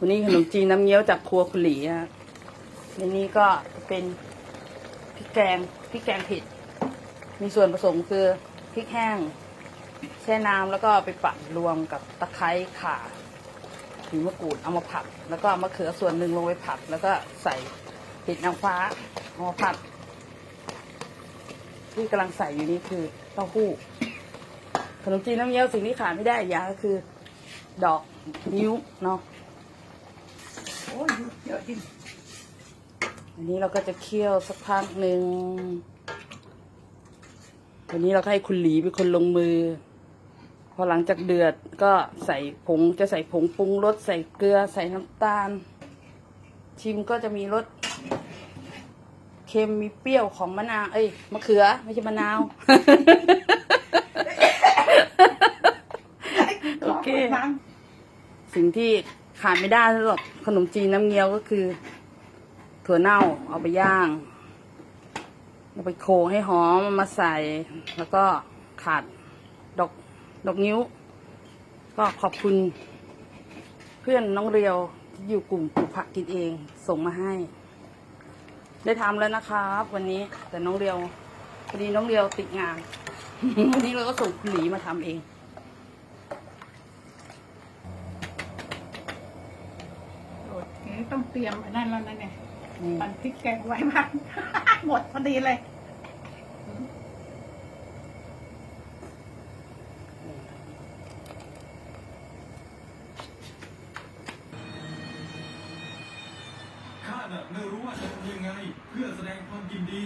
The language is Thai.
วันนี้ขนมจีนน้ำเงี้ยวจากครัวคุณหลีฮะในนี้ก็เป็นพริกแกงพริกแกงเผิดมีส่วนผสมคือพริกแห้ง แช่น้ำแล้วก็ไปปั่นรวมกับตะไคร้ข่าผิวมะกรูดเอามาผัด แล้วก็เอามะเขือส่วนหนึ่งลงไปผัด แล้วก็ใส่เห็ดนางฟ้าเอามาผัด ที่กำลังใส่อยู่นี่คือเต้าหู้ขนมจีนน้ำเงี้ยวสิ่งที่ขาดไม่ได้อย่างก็คือ ดอกนิ้วเนาะ โอ้ยเยอะจริงอันนี้เราก็จะเคี่ยวสักพักหนึ่งวันนี้เราก็ให้คุณหลีเป็นคนลงมือ พอหลังจากเดือดก็ใส่ผงจะใส่ผงปรุงรสใส่เกลือใส่น้ำตาล ชิมก็จะมีรสเค็มมีเปรี้ยวของมะนาว เอ้ยมะเขือ ไม่ใช่มะนาว โอเคน้สิ่งที่ ขาดไม่ได้สำหรับขนมจีนน้ำเงี้ยวก็คือ ถั่วเน่าเอาไปย่างเอาไปโขลกให้หอมมาใส่ แล้วก็ขาดดอกดอกนิ้ว ก็ขอบคุณ เพื่อนน้องเรียวที่อยู่กลุ่มปลูกผักกินเอง ส่งมาให้ ได้ทำแล้วนะครับ วันนี้แต่น้องเรียวพอดีน้องเรียวติดงาน วันนี้เราก็ส่งคุณหลีมาทำเอง โอเคต้องเตรียมอันนั้นแล้วนะเนี่ยนี่ปั่นพริกแกงไว้มาก หมดพอดีเลยข้าน่ะไม่รู้ว่าจะทำยังไง เพื่อแสดงความยินดี